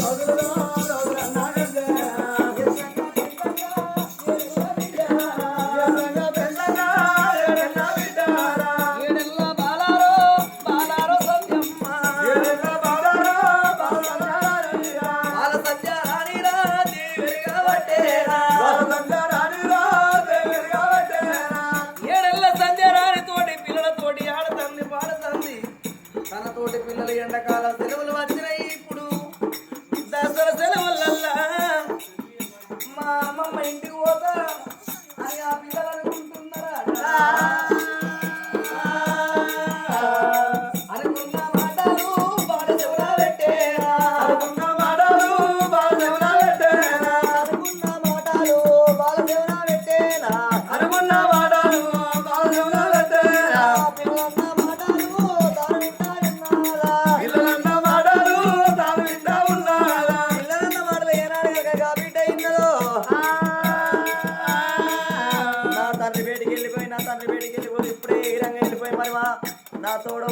자들아.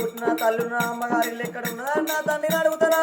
పుట్టిన తల్లు నా అమ్మగారి ఇల్లు ఎక్కడ ఉన్నదా నా తండ్రిని అడుగుతానా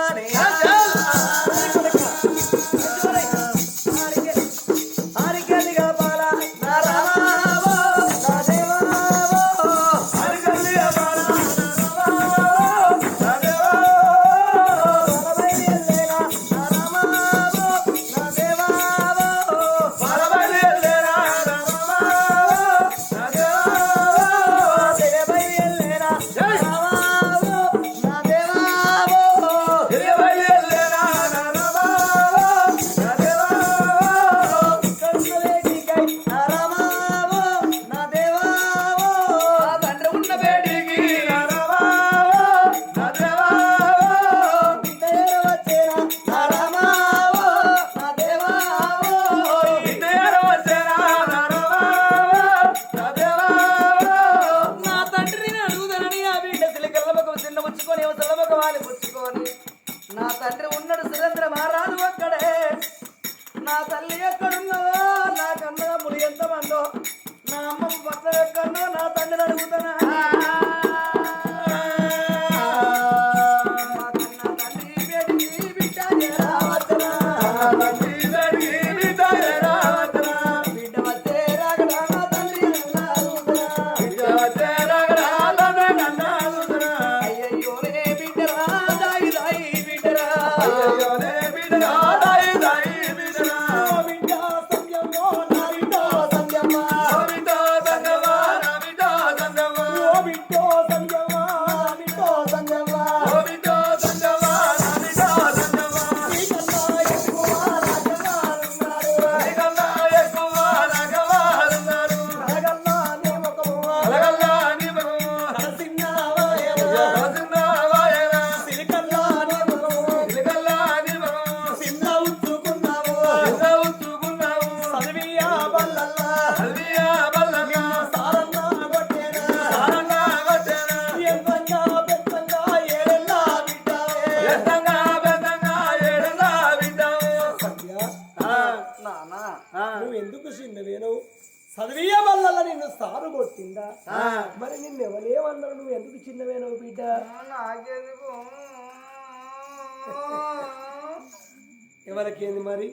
ఎవరికేంది మరి?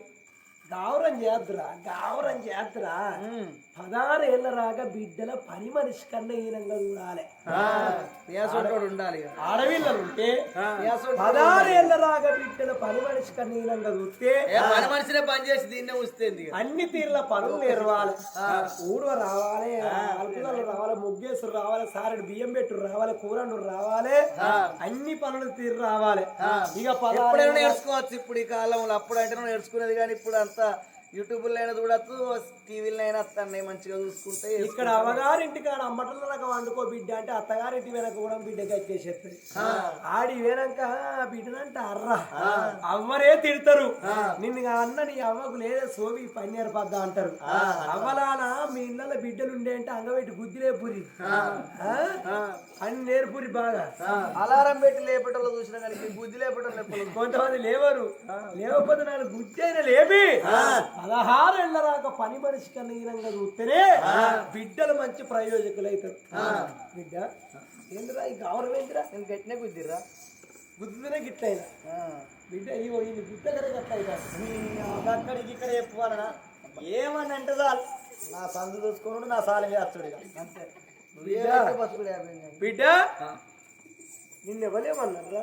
గావరం చేద్దురా గావరం చేద్దురా. పదారేళ్ళ రాగా బిడ్డల పని మనిషి కన్నా ఈనంగా చూడాలి ఉండాలి ఆడవిల్లలు ఉంటే పదారేళ్ళ రాగా బిడ్డల పని మనిషి కన్నా ఈనంగా చూస్తే పని మనిషినే పని చేసి దీన్నే ఉంచుతుంది అన్ని తీర్ల పనులు నేర్వాలి. ఊడవ రావాలి అల్పుదలు రావాలి ముగ్గేసుడు రావాలి సారెడు బియ్యం పెట్టు రావాలి కూరను రావాలి అన్ని పనులు తీరు రావాలి. ఇక పదారేళ్ళ నేర్చుకోవచ్చు ఇప్పుడు ఈ కాలంలో అప్పుడు అంటే నేర్చుకునేది కానీ ఇప్పుడు అంతా యూట్యూబ్ అయినా చూడొచ్చు టీవీలో అయినా వస్తున్నాయి మంచిగా చూసుకుంటే ఇక్కడ అమ్మగారింటి కాడ అమ్మటల రకం వండుకో బిడ్డ అంటే అత్తగారింటి వెనక కూడా బిడ్డకి వచ్చేసేస్తుంది ఆడి వెనక బిడ్డనంట అర్రా. అవ్వరే తిడతారు. నిన్ను అన్న నీ అవ్వకు లేదా సోవి పని నేర్పద్దా అంటారు. అవ్వలానా మీ ఇళ్ళ బిడ్డలు ఉండే అంటే అంగబెట్టి గుద్దిలే పురి. అని నేర్పురి బాగా. అలారం పెట్టి లేపటంలో చూసినా కానీ బుద్ధి లేపటం కొంతమంది లేవరు. లేవకపోతే నాలుగు గుడ్డి అయినా లేపి పదహారేళ్ళరాక పని మనిషి కన్నా చూస్తేనే బిడ్డలు మంచి ప్రయోజకులు అవుతారు బిడ్డ. ఏందిరా ఈ గౌరవం ఏంటిరా నేను గట్టినే గుద్దిరా గుద్దునే గిట్లయినా బిడ్డ ఇవో ఈ బిడ్డ కదా అట్లా అక్కడికి ఇక్కడ చెప్పుకోవాలనా? ఏమని అంటే చాలు. నా సందు చూసుకోనుడు నా సాల చేస్తాడు అంతే. బిడ్డ నిన్నెవలేమన్నారా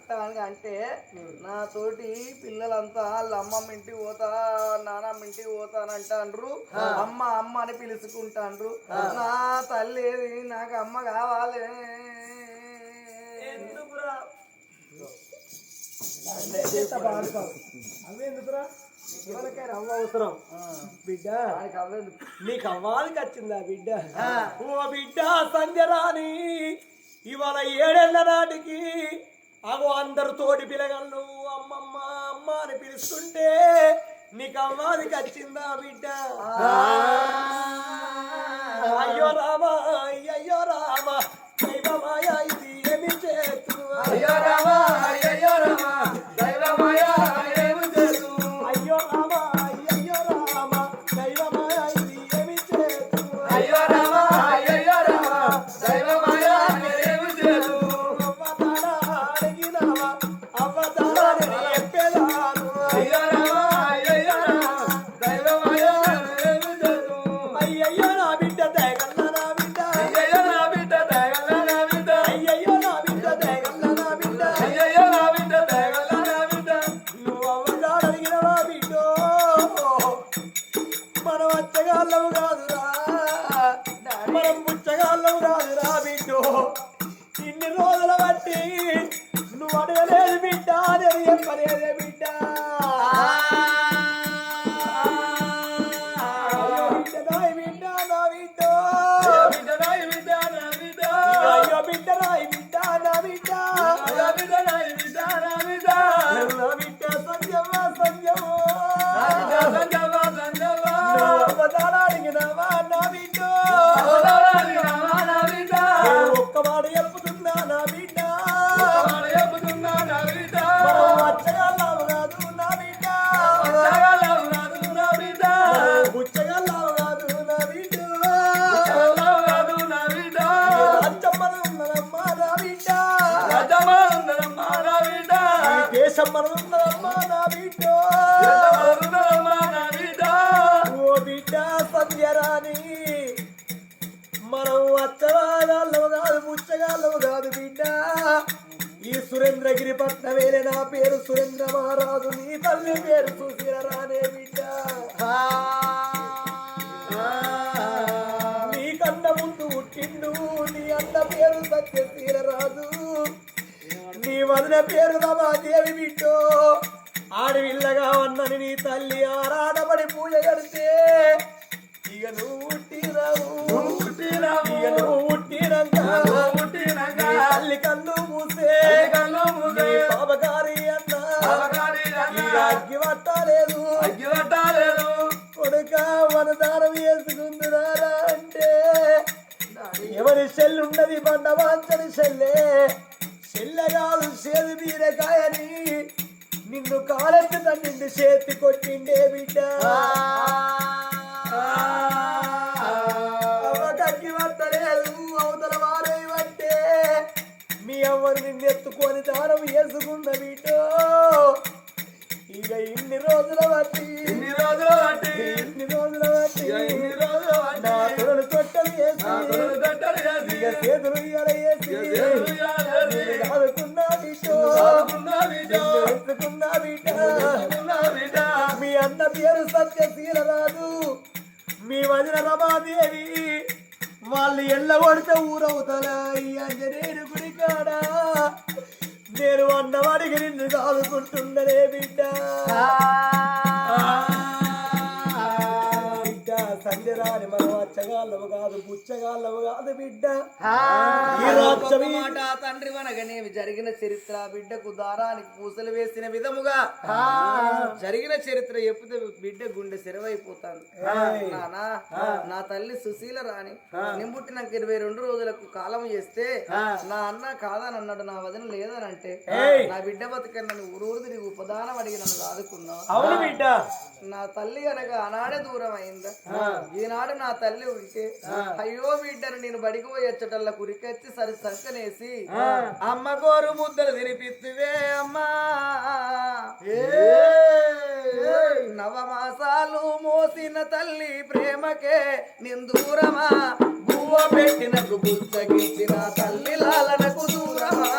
చెప్తాను అంటే నా తోటి పిల్లలంతా వాళ్ళ అమ్మమ్మ ఇంటికి పోతా నానమ్మ ఇంటికి పోతానంట అంటారు అమ్మ అమ్మ అని పిలుచుకుంటాండ్రు. నా తల్లి నాకు అమ్మ కావాలి. ఎందుకురా? అవెందుకురా ఇవ్వలకే రవ్వ అవసరం. బిడ్డ. నీకు అవ్వాలి వచ్చిందా బిడ్డ? ఓ బిడ్డ సంధ్య సంధ్యరాని ఇవాళ ఏడేళ్ళ నాటికి అగో అందరు పిలగలను. అమ్మమ్మ అమ్మ అని పిలుస్తుంటే నీకు అమ్మాది కచ్చిందా బిడ్డ? అయ్యో రామా వాంతని సెల్లే సెల్లగాదు సేదు బీరకాయని నిన్ను కాలెత్తి తండ్రి చేతి కొట్టిండే బిడ్డ తీరరాదు మీ వదిన రమాదేవి వాళ్ళు ఎల్ల కొడితే ఊరవుతారా అంజనేయుడు గుడి కాడా? నేను అన్నవాడికి నిన్ను కాదుకుంటున్ననే బిడ్డ. రాని కాదు కాదు బిడ్డ. మాట తండ్రి జరిగిన చరిత్ర బిడ్డకు దారానికి పూసలు వేసిన విధముగా. జరిగిన చరిత్ర ఎప్పుడు బిడ్డ గుండె సెరవైపోతాను నానా నా తల్లి సుశీల రాణి నింబుట్టినాక ఇరవై రెండు రోజులకు కాలం చేస్తే నా అన్న కాదని అన్నాడు నా వదిన లేదనంటే నా బిడ్డ బతికన్నా నన్ను ఊరు తిరిగి ఉపదానం అడిగి నన్ను ఆదుకున్నావు నా తల్లి అనగా అనాడే దూరం అయిందా ఈనాడు నా తల్లి ఉంటే అయ్యో బిడ్డను నేను బడికి పోయి వచ్చటల్లా కురికెత్తి సరి సంకనేసి అమ్మ గోరు ముద్దలు తినిపిస్తువే అమ్మా. నవమాసాలు మోసిన తల్లి ప్రేమకే నిందూరమా. గువ్వ పెట్టినకు బుచ్చగించిన తల్లి లాలనకు దూరమా.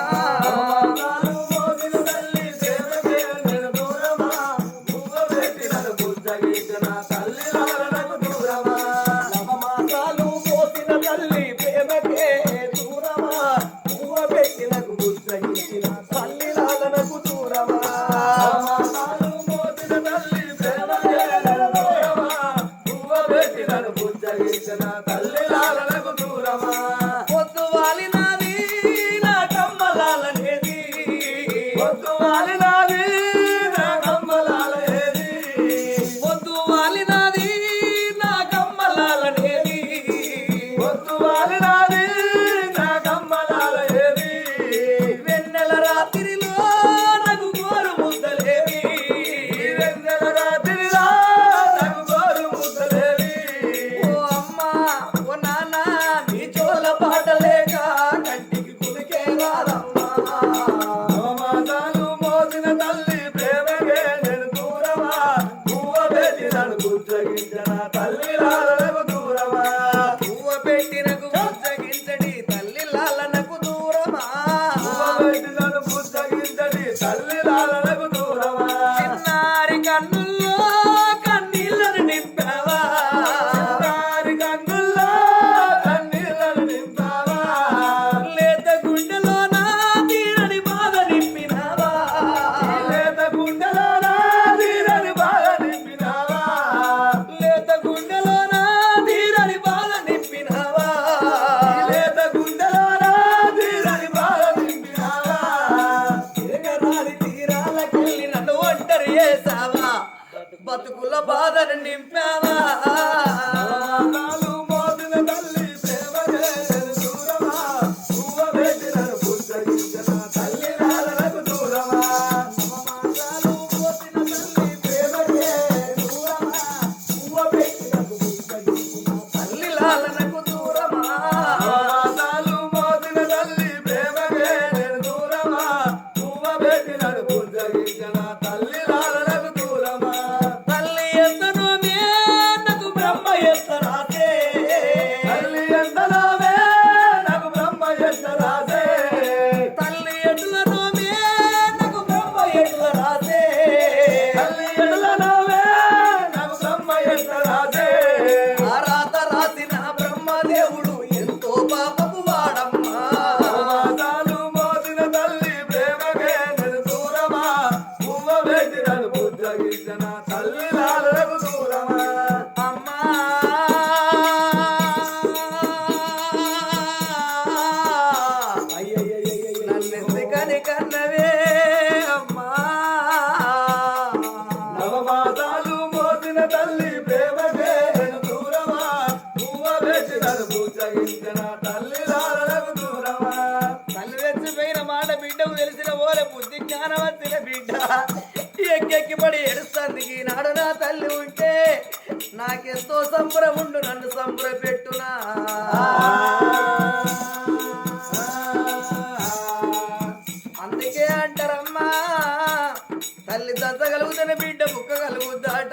తల్లి దశ కలుగుతున్న బిడ్డ బుక్క కలుగుద్దాట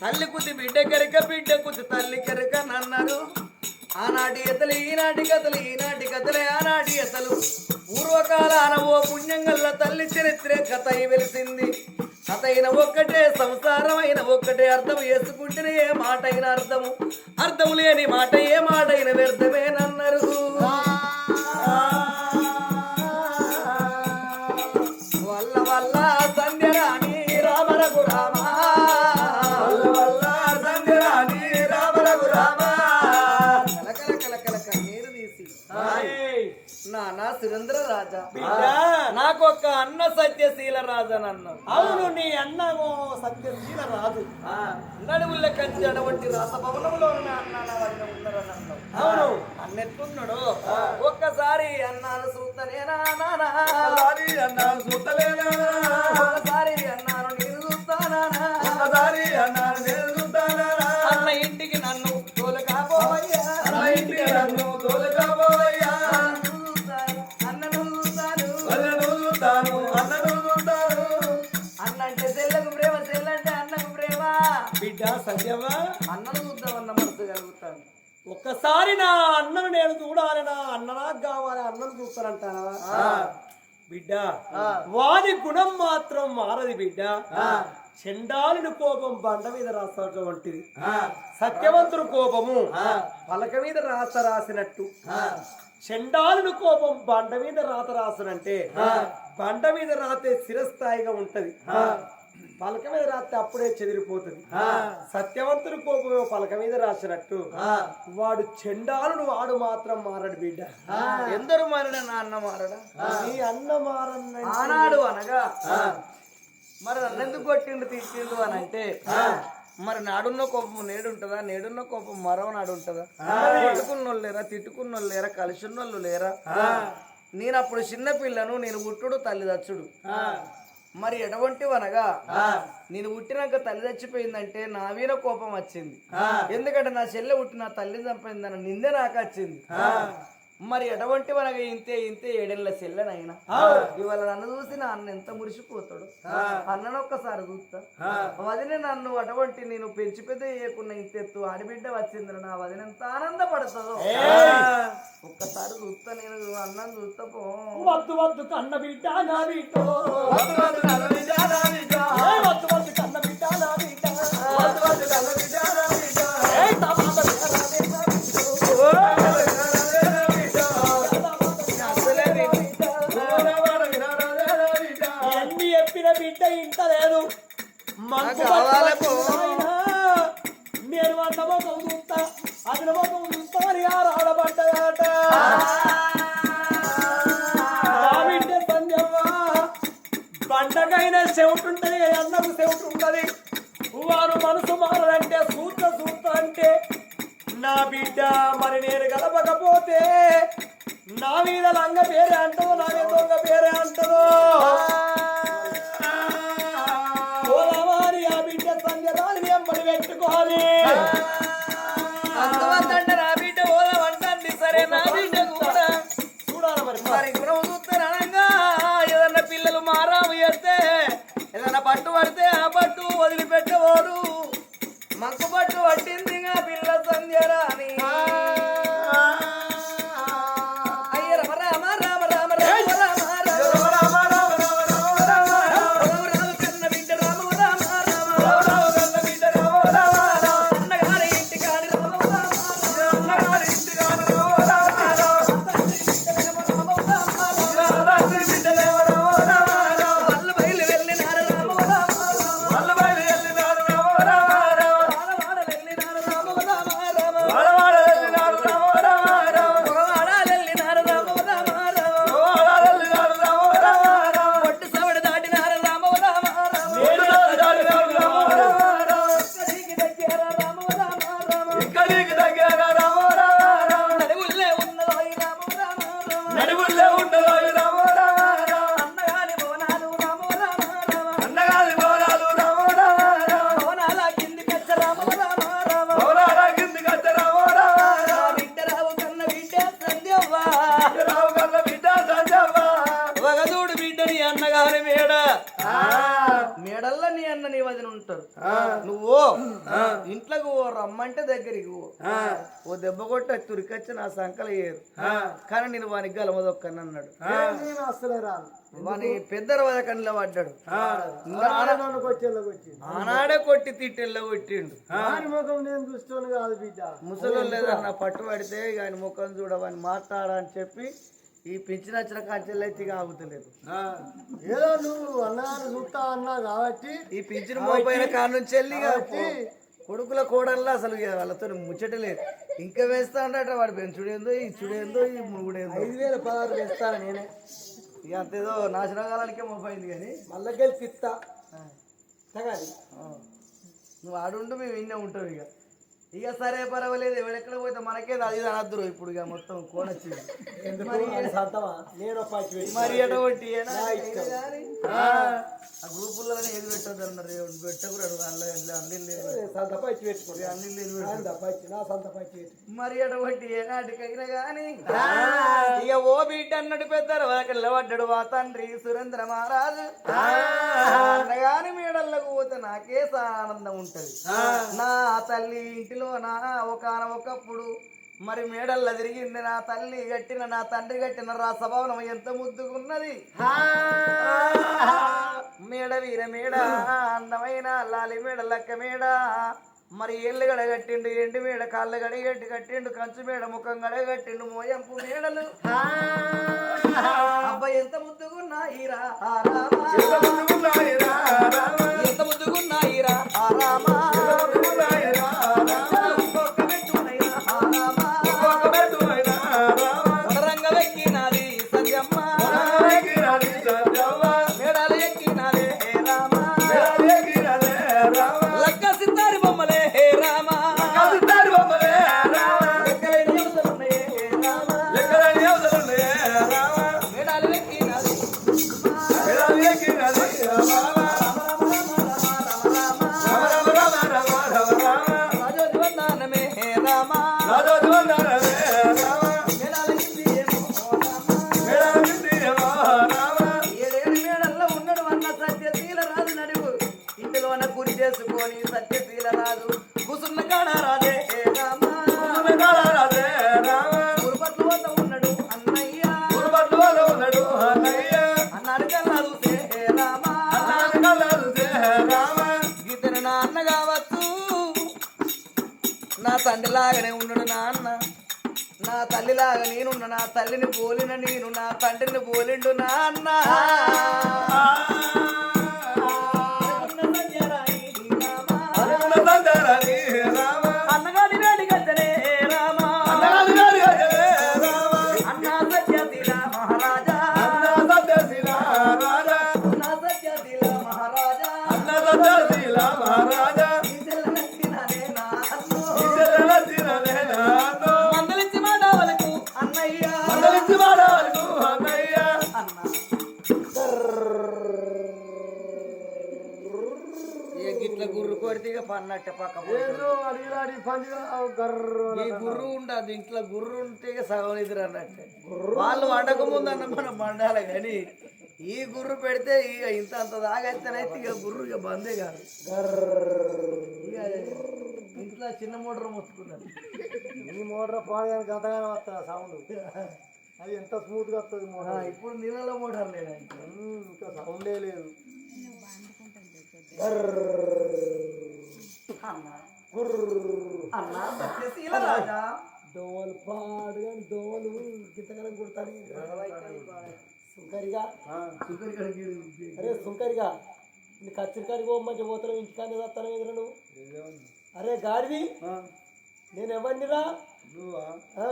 తల్లి కుది బిడ్డ కెరక బిడ్డ కుది తల్లి కెరక నన్నారు. ఆనాటి ఎతలు ఈనాటి కథలు ఈనాటి కథలే ఆనాటి ఎతలు పూర్వకాలాన ఓ పుణ్యం గల్ల తల్లి చరిత్ర కథ వెలిసింది. కథ అయిన ఒక్కటే సంసారం అయిన ఒక్కటే అర్థం వేసుకుంటేనే ఏ మాట అయిన అర్థము. అర్థము లేని మాట ఏ మాట అయిన వ్యర్థమేనన్నారు బిడ్డ. నాకు ఒక అన్న సత్యశీల రాజు అని అన్నావు అవును నీ అన్నమో సత్యశీల రాదు నడువుల కంచి అటువంటి రాసభవనంలో ఉన్న అన్న ఉన్నారని అన్నావు అవును. అన్నెట్లున్నాడు? ఒక్కసారి అన్నాను చూస్తనేనా బిడ్డ. వాని గుణం మాత్రం మారది బిడ్డ. చెండాలుని కోపం బండ మీద రాసినటువంటిది సత్యవంతుడు కోపము పలక మీద రాత రాసినట్టు. చెండాలుని కోపం బండ మీద రాత రాసునంటే బండ మీద రాతే చిరస్థాయిగా ఉంటది. పలక మీద రాస్తే అప్పుడే చెదిరిపోతుంది. సత్యవంతుని కోపమేమో పలక మీద రాసినట్టు. వాడు చెండాలుడు వాడు మాత్రం మారడు బిడ్డ. ఎందరు మారడ నా అన్న మారడా? నీ అన్న మారన్న ఆనాడు అనగా మరి నన్ను ఎందుకు కొట్టిండు తిట్టిండు అని అంటే మరి నాడున్న కోపం నేడుంటదా? నేడున్న కోపం మరో నాడు ఉంటదా కొట్టుకున్నోళ్ళు లేరా? తిట్టుకున్నోళ్ళు లేరా? కలిసిన్నోళ్ళు లేరా? నేను అప్పుడు చిన్న పిల్లను నేను పుట్టుడు తల్లి దచ్చుడు. మరి ఎటువంటి అనగా నేను పుట్టినాక తల్లి చచ్చిపోయిందంటే నా వీర కోపం వచ్చింది. ఎందుకంటే నా చెల్లె పుట్టి నా తల్లి చంపిందని నిందే నాకు వచ్చింది. మరి ఎటువంటి వనగా ఇంతే ఇంతే ఏడేళ్ళ చెల్లెనైనా? ఇవాళ నన్ను చూసి నా అన్న ఎంత మురిసిపోతాడు? అన్నను ఒక్కసారి చూస్తా. వదిన నన్ను అటువంటి నేను పెంచి పెద్ద చేయకుండా ఇంతెత్తు ఆడిబిడ్డ వచ్చింది నా వదిన ఎంత ఆనందపడుతుందో ఒక్కసారి చూస్తా నేను అన్నం చూస్తా పో. వద్దు వద్దు కన్న బిడ్డ నా బిడ్డ. వద్దు వద్దు నల్ల బిడ్డ నా బిడ్డ. ఏ వద్దు వద్దు కన్న పట్టు పడితే తురికొచ్చి నా సంకలు వేయరు ఆ, కానీ నేను వానికి గలమదొక్కని అన్నాడు ఆ, నేను అసలే రాను. వాని పెద్ద రవదకంలో పడ్డాడు. ఆనాడే కొట్టి తిట్టెల్లో కొట్టిండు. ముఖం నేను చూస్తాను కాదు బిడ్డ. ముసలు లేదన్న పట్టు పడితే ఆయన ముఖం చూడవని మాట్లాడని చెప్పి ఈ పింఛన్ వచ్చిన కాంచెల్లో అయితే ఇక ఆగుతలేదు. ఆ. ఏదో నువ్వు అన్నాను చూస్తా అన్నా కాబట్టి ఈ పింఛన్ మోపైన కాడ నుంచి వెళ్ళి ఇక కొడుకుల కోడల్లో అసలు వాళ్ళతో ముచ్చటలేదు ఇంకా వేస్తా అంటే వాడు పెంచుడేందో ఇచ్చుడేందో ఈ ముగుడేందో ఐదు వేల పదహారు వేస్తాను నేనే. ఇక అంతేదో నాశనం కాలానికే మోపైంది కానీ. మళ్ళీ తగాది. ఆ. నువ్వు ఆడుండు మేము విన్నే ఉంటాం ఇక. ఇక సరే పర్వాలేదు. ఎవడెక్కడ పోతే మనకేది? అది అనద్దురు ఇప్పుడు ఇక మొత్తం పెట్టి మరి ఎటువంటి. ఆ గ్రూపుల్లోనే ఏది పెట్టద్దు అన్నారు. పెట్టకూడదు. అందులో అన్ని మరి అటువంటి ఏనాటికైనా గాని. ఇక ఓ బిడ్డ అన్నట్టు పెద్ద పడ్డాడు వా తండ్రి సురేంద్ర మహారాజు. అన్నగాని మేడల్లోకి పోతే నాకే ఆనందం ఉంటది. నా తల్లి ఇంటిలో నా ఒక ఒకప్పుడు మరి మేడల్లో తిరిగింది నా తల్లి కట్టిన నా తండ్రి కట్టిన రా సభవనం ఎంత ముద్దుగున్నది? మేడ వీర మేడ అందమైన లాలి మేడ లక్క మేడ. మరి ఎల్లు గడ కట్టిండు ఎండి మేడ కాళ్ళ గడి గట్టి కట్టిండు కంచు మేడ ముఖం గడ కట్టిండు మోయంపు మేడలు. అబ్బాయి ఎంత ముద్దుగున్నాయిరా. ఎంత ముద్దుగున్నాయిరా రామా. సత్యశీల రాజు కుసున్న కాడ రాజే ఉన్నాడు నా అన్న కావచ్చు. నా తండ్రిలాగానే ఉన్నాడు నా అన్న నా తల్లిలాగా నేనున్న నా తల్లిని పోలిన నేను నా తండ్రిని పోలిండు నా ఇక పన్నట్టే పక్క పోతుంది. ఈ గుర్రు ఉండదు ఇంట్లో గుర్రు ఉంటే ఇక సగం నిద్ర అన్నట్టే. వాళ్ళు వండక ముందు అన్న మనం వండాలి కానీ ఈ గుర్రు పెడితే ఇక ఇంత అంత దాగైతేనైతే ఇక గుర్రు ఇక బందే కాదు. ఇక ఇంట్లో చిన్న మోటార్ మొత్తుకున్నారు ఈ మోటార్ పాడడానికి అంతగానే వస్తుంది సౌండ్. అది ఎంత స్మూత్గా వస్తుంది మోటార్. ఇప్పుడు నీళ్ళలో మోటార్ లేదా ఉమ్, ఇంకా సౌండే లేదు. దోవలు పాడు కానీ దోవలు గింతకాలం కొడతాను సుంకరిగా అరే సుంకరిగా నీ కచ్చిరికాడికి పోమంటే పోతాను ఇంటికానే వస్తాను ఎదురు నువ్వు అరే గాడివి నేను ఎవరినిరా ఆ,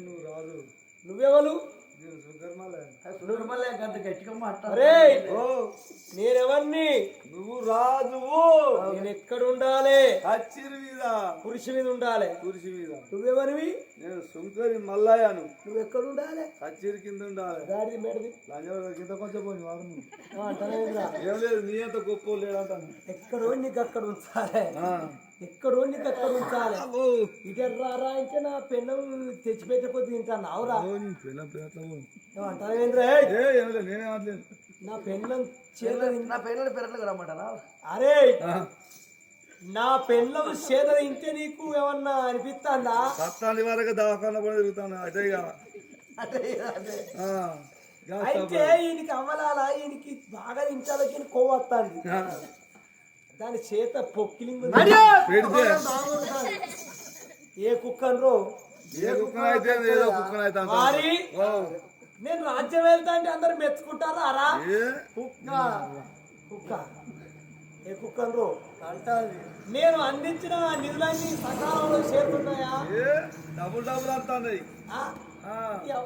నువ్వు రాదు నువ్వెవరు గంట గట్టిగా నేనెవరిని? నువ్వు రాదు నేను ఎక్కడ ఉండాలి మీద. పురుషు మీద ఉండాలి. కురిసి మీద. నువ్వెవరివి? నేను సుంకరి మల్లయ్యను. నువ్వు ఎక్కడ ఉండాలి కచ్చిరి కింద ఉండాలి. గాడిది మేడది. లంజవాడ కింద కొంచెం పోయి అంటానేదిరా ఏం లేదు నీ అంత గొప్ప లేదంటాను ఎక్కడో నీకు అక్కడ ఉంచాలి. ఎక్కడో నీకు అక్కడ ఉంచాలి ఇటు రారా అంటే నా పెన్నం ఏ ఏం లేదు నేనే అనట్లేదు. నా పెన్నం నా పిల్లలు పిల్లలకు రమ్మంటారా? అరే! నా పెన్నం చేత తింటే నీకు ఏమన్నా అనిపిస్తుందా? సత్తాంది వరకు దవాఖాన కూడా తిరుగుతాను అదే ఇక. అయితే ఈయనకి అవ్వలాల? ఈయనకి బాగా తింటాలకి కొవ్వు వస్తుంది. ఆ. దాని చేత పొక్కిలింగ్ ఏ కుక్కనరో? ఏ కుక్కన అయితే ఏదో కుక్కన అయితే అంత. మరి ఓ, నేను రాజ్యం వెళ్తా అంటే అందరు మెచ్చుకుంటారా? అరా. ఏ? కుక్క. కుక్క. ఏ కుక్కనరో? నేను అందించిన నిధులన్నీ సకాలంలో చేరుతున్నాయా? డబుల్ డబుల్ అంటుంది.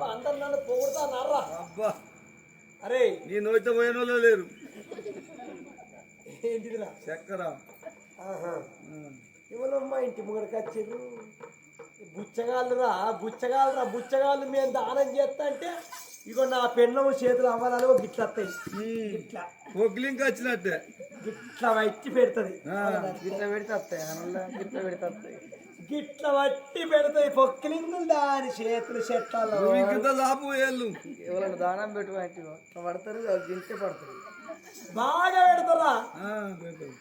అందరు నన్ను పొగుడుతా నర్రా అబ్బా. అరే. నీ నోటితో పోయిన వాళ్ళు లేరు. ఏంటిదిరా? చక్కెర. ఆహా. ఇంటి ముంగడికి వచ్చిర్రు బుచ్చగాళ్ళురా బుచ్చగాళ్ళురా బుచ్చగాళ్ళు మేము దానం చేస్తా అంటే ఇగో నా పెన్నము చేతులు అవ్వాలని ఒక గిట్ల వస్తాయి. ఇట్లా పొగ్లింక్ వచ్చినట్టే. గిట్ల వచ్చి పెడుతుంది. గిట్ల పెడితే వస్తాయి గిట్ల పెడితే వస్తాయి. గిట్ల వట్టి పెడుతుంది పొక్కిలింగులు దాని చేతులు చెట్టాలు చాపు ఎవరైనా దానం పెట్టుకోవాలి పడతారు గింటే పడతారు. బాగా పెడతారా.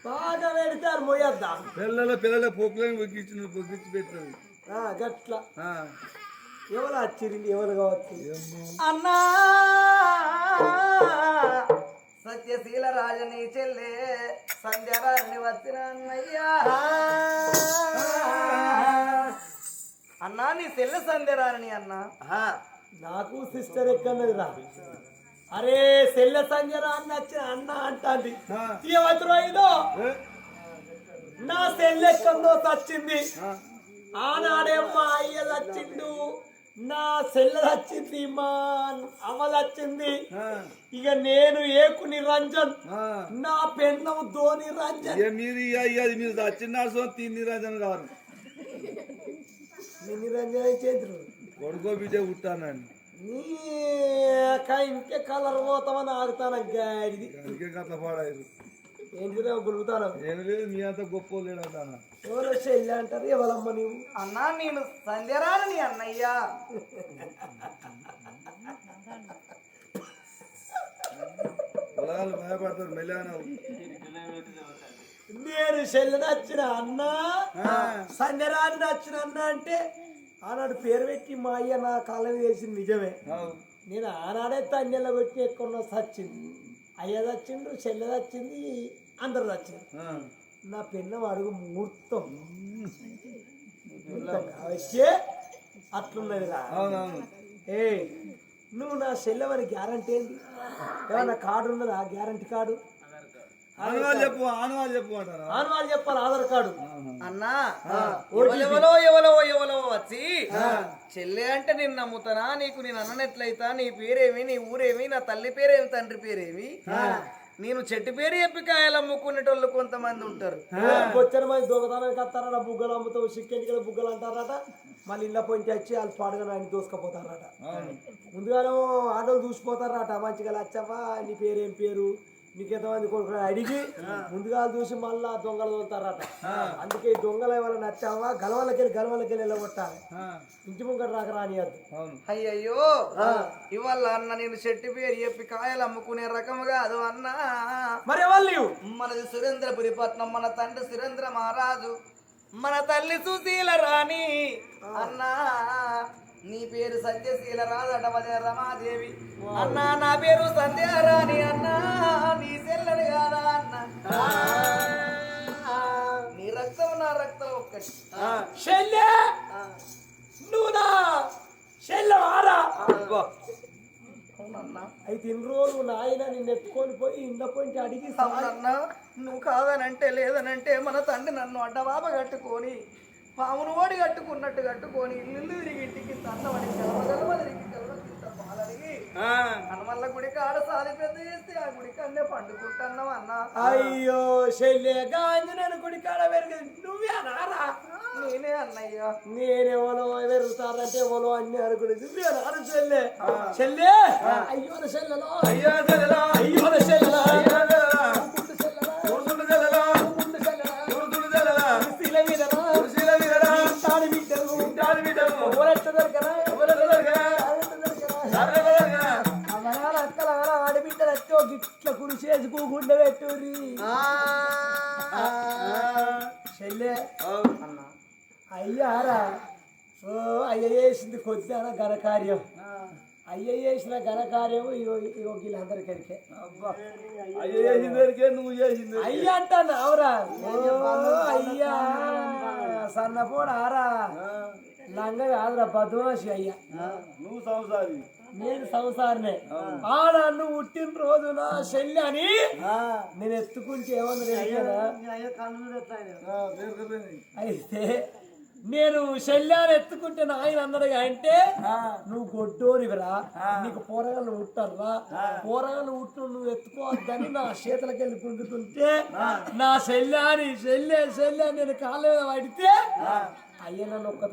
బాగా పెడతారు మొయ్యద్దా? పిల్లల పిల్లల పొక్కులను పొక్కించిన పొక్కించి పెట్టదు ఆ, గట్ల. ఆ, ఎవరు వచ్చింది ఎవరు కావచ్చు. అన్నా! సత్యశీల రాజని చెల్లె సంధ్యారాన్ని వచ్చిన అన్నయ్యా. అన్నా నీ చెల్లె సంధ్యారాణి అన్నా. నాకు సిస్టర్ ఎక్కన్నదిరా అరే సెల్ల సంజరా అన్న వచ్చిన అన్న అంటాంది. ఆ, ఏమవుతురో ఇదో. ఏ? నా సెల్లెక్కందో చచ్చింది. ఆ, ఆనాడే మా అయ్య చచ్చిండు. నా సెల్ల చచ్చింది మా అమ్మ చచ్చింది ఆ, ఇక నేను ఏకుని రంజన్. నా పెన్నం ధోని రంజన్. మీరు ఇక ఇక అది మీరు చిన్నారు సో తిన్ని రాజన్ గారు నీ నిరంజన చేతులు కొడుకో బిడ్డ పుట్టానండి నీ ఇంకే కలర్ పోతామని ఆగుతాను గాడిది అందుకే గట్ల పాడారు? ఏంటిరా గులుగుతాను? ఏమి లేదు మీ అంత గొప్ప లేడు అన్న ఎవరో చెల్లి అంటారు ఎవరమ్మ నీవు? అన్నా నేను సంధ్యారాణి అన్నయ్యా. పొలాలు భయపడతారు మెల్లాన నేను చెల్లి నచ్చిన అన్న సంజరాని నచ్చిన అన్న అంటే ఆనాడు పేరు పెట్టి మా అయ్య నా కాలం వేసింది నిజమే. నేను ఆనాడే తండ్రిలో పెట్టి ఎక్కువ సచ్చింది అయ్య చచ్చిండు చెల్లె చచ్చింది అందరు చచ్చింది నా పిన్నం అడుగు ముహూర్తం వచ్చే అట్లున్నది రా అవునవును. ఏ నువ్వు నా చెల్లెవని గ్యారంటీ ఏంటి ఏమన్నా కార్డు ఉన్నదా? Guarantee card? చెప్పు ఆనవాళ్ళు చెప్పు ఆనవాళ్ళు చెప్పాలి ఆధార్ కార్డు. అన్నా ఎవలో ఎవలో ఎవలో వచ్చి చెల్లె అంటే నేను నమ్ముతానా? నీకు నేను అన్నట్లయితా నీ పేరేమి? నీ ఊరేమి? నా తల్లి పేరేమి? తండ్రి పేరేమి? నేను చెట్టు పేరు చెప్పి కాయలు అమ్ముకునేటోళ్ళు కొంతమంది ఉంటారు. వచ్చిన మంది దొంగతనానికి వస్తారట బుగ్గలు అమ్ముతావు చికెన్ బుగ్గలు అంటారట. మళ్ళీ ఇళ్ళ పోయించి వచ్చి వాళ్ళు పాడుగా ఆయన దోసుకపోతారట. ముందుగానే ఆటోలు చూసిపోతారట మంచిగా లచ్చవ్వా నీ పేరేం పేరు? నీకు ఎంతమంది కొడుకులు అడిగి ముందుగా చూసి మళ్ళా దొంగలు తోలుతారట. అందుకే దొంగలు ఎవరైనా నచ్చావా? గలవలకెళ్ళి గలవలకెళ్ళి వెళ్ళగొట్టాలి. ఇంటి ముంగట రాక అవును. అయ్యయ్యో! ఇవాళ అన్న నేను చెట్టు పేరు చెప్పి కాయలు అమ్ముకునే రకము కాదు అన్నా. మరి ఎవరు మనది సురేంద్రపురి పట్నం మన తండ్రి సురేంద్ర మహారాజు మన తల్లి సుశీల రాణి అన్నా. నీ పేరు సత్యశీల రాజట వదిన రమాదేవి. అన్నా నా పేరు సంధ్యారాణి అన్నా నీ సెల్లని కాదా అన్న. నీ రక్తం నా రక్తం ఒక్కటి. శల్య నువ్వు నా శల్యవారా అయితే ఇన్ని రోజులు నాయన నిన్ను ఎత్తుకొని పోయి ఇండ పోయి అడిగి నువ్వు కాదనంటే లేదనంటే మన తండ్రి నన్ను అడ్డబాబ కట్టుకొని పామును ఓడి కట్టుకున్నట్టు కట్టుకొని ఇల్లు తిరిగి ఇంటికి అన్నమని కలవగలవ తిరిగి కలవకింత పాలడిగి ఆ, హనుమల్ల గుడి కాడ సాది పెద్ద చేస్తే ఆ గుడికి అన్నే పండుకుంటున్నాం అన్న. అయ్యో శల్య గాంజనేను గుడి కాడ పెరిగి నువ్వే నారా నేనే అన్నయ్య. నేనెవలో పెరుగుతారంటే ఎవలో అన్ని అనుకుని నువ్వే నారు చెల్లె? చెల్లె? అయ్యో చెల్లెలో? అయ్యా చెల్లెలా? చెల్లెలా? అక్కల గిట్ల కురిసేసి కూకుండ పెట్టుర్రి. చెల్లె. అన్న. అయ్యారా? ఓ అయ్య చేసింది కొద్దిగా ఘనకార్యం. అయ్య చేసిన ఘనకార్యం ఇగో ఇగో వీళ్ళందరికరికే. అబ్బా, అయ్య చేసిందరికే నువ్వు చేసింది. అయ్య అంటాను అవరా. ఓ. అయ్యా. సన్నపోడారా. లంగ కాదురా బద్మాషి అయ్యా. నువ్వు సంసారి. నేను సంసారనే. ఆ. నన్ను పుట్టిన రోజు నా శల్య అని నేను ఎత్తుకుంటే ఏమన్నా. అయితే నేను శల్యాన్ని ఎత్తుకుంటే నాయన అన్నాడు అంటే నువ్వు గొడ్డోరివిరా నీకు పోరగాళ్ళు ఉట్టర్రా పోరగాళ్ళు ఉట్టు నువ్వు ఎత్తుకోవద్దని నా చేతులకి వెళ్ళి కుంటుతుంటే నా శల్యాన్ని శల్య శల్య నేను కాళ్ళ మీద పడితే అయ్య నన్ను ఒక్క